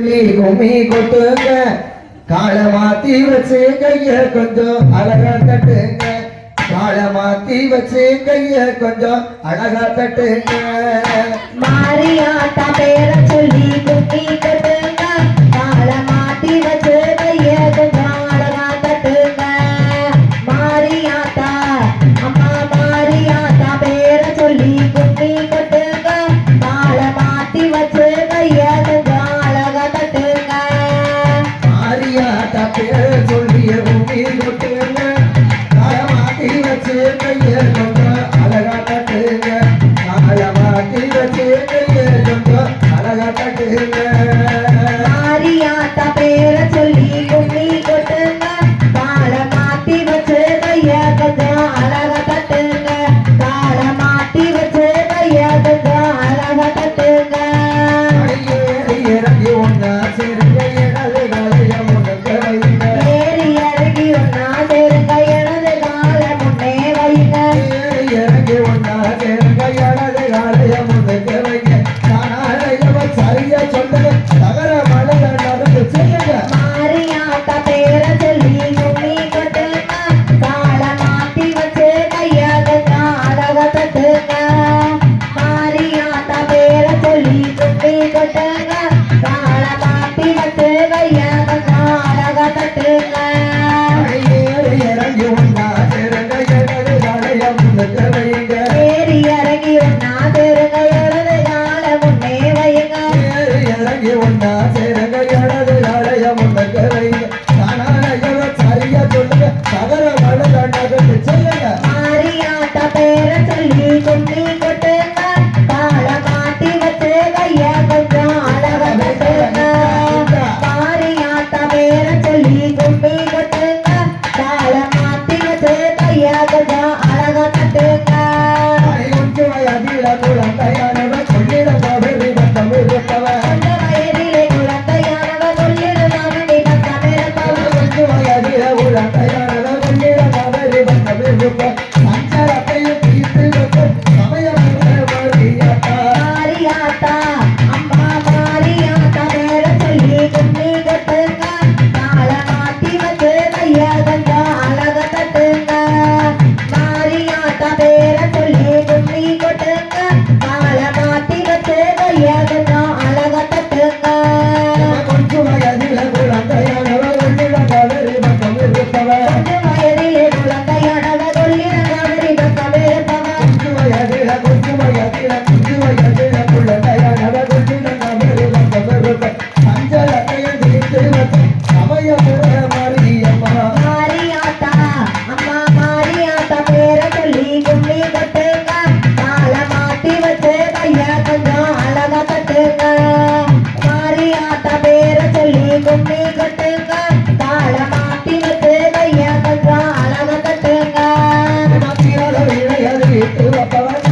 கண்களே கும்மி கொட்டுங்க. காலை மாத்தி வச்சு கைய கொஞ்சம் அழகா தட்டுங்க. காலை மாத்தி வச்சு கைய கொஞ்சம் அழகா தட்டுங்க. மாறியாட்டா பேர சொல்லி கும்மி சொல்லுங்க தகர வள நடந்து சொல்லுங்க ஆரியாட்ட பேர சொல்லி கொண்டு ¡Gracias!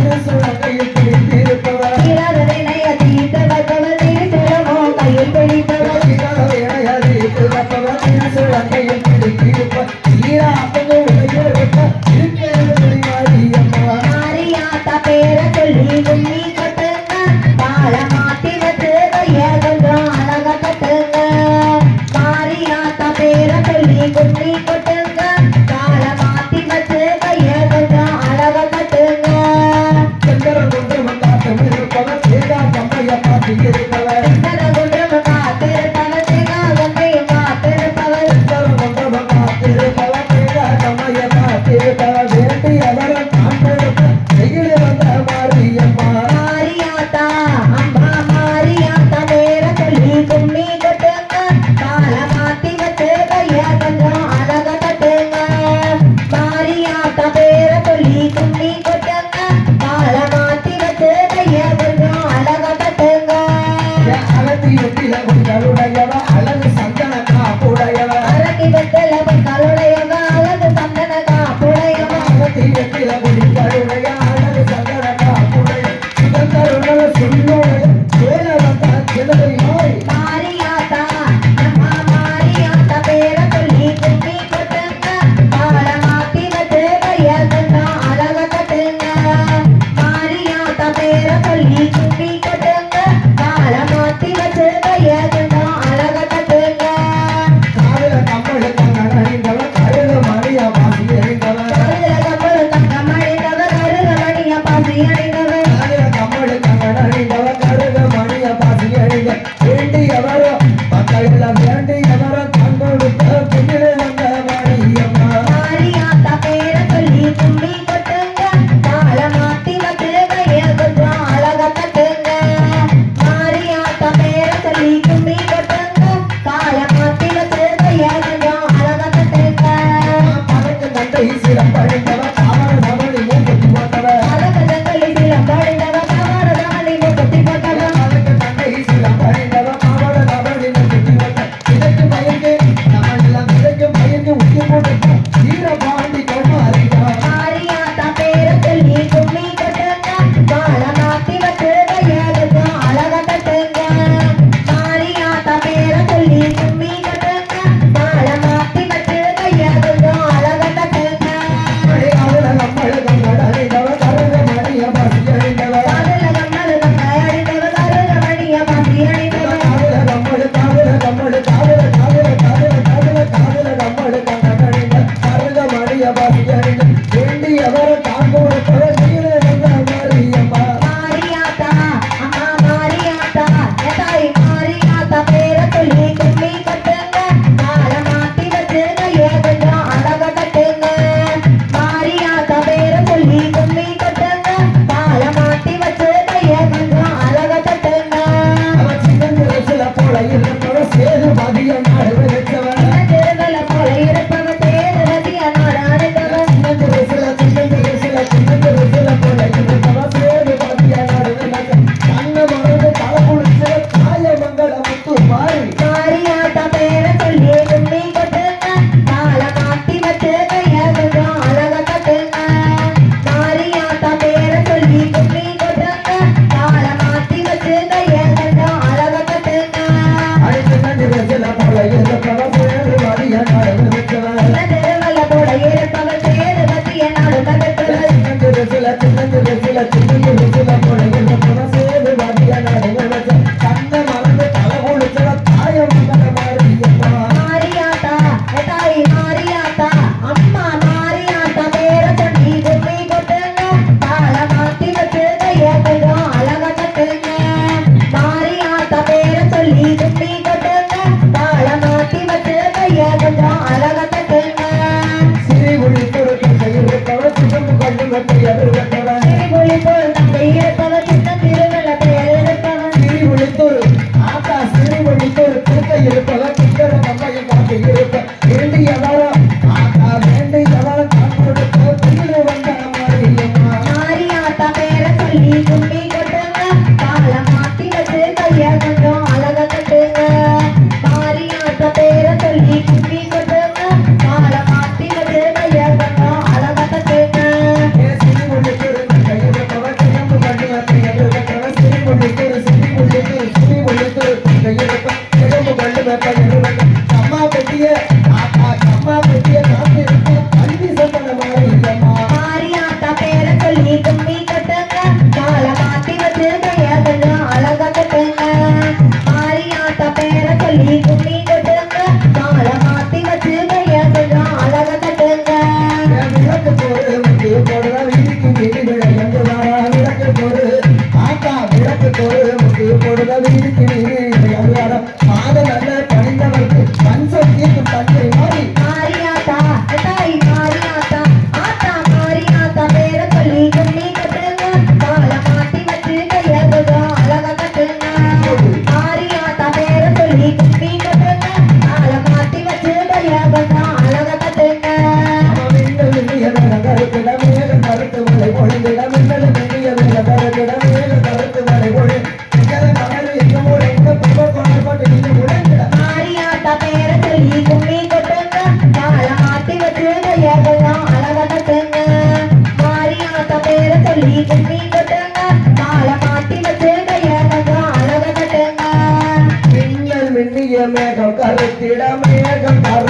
আমরা கருத்து மலை பொழிந்திட மின்னல் மின்னிய மேல கருத்திட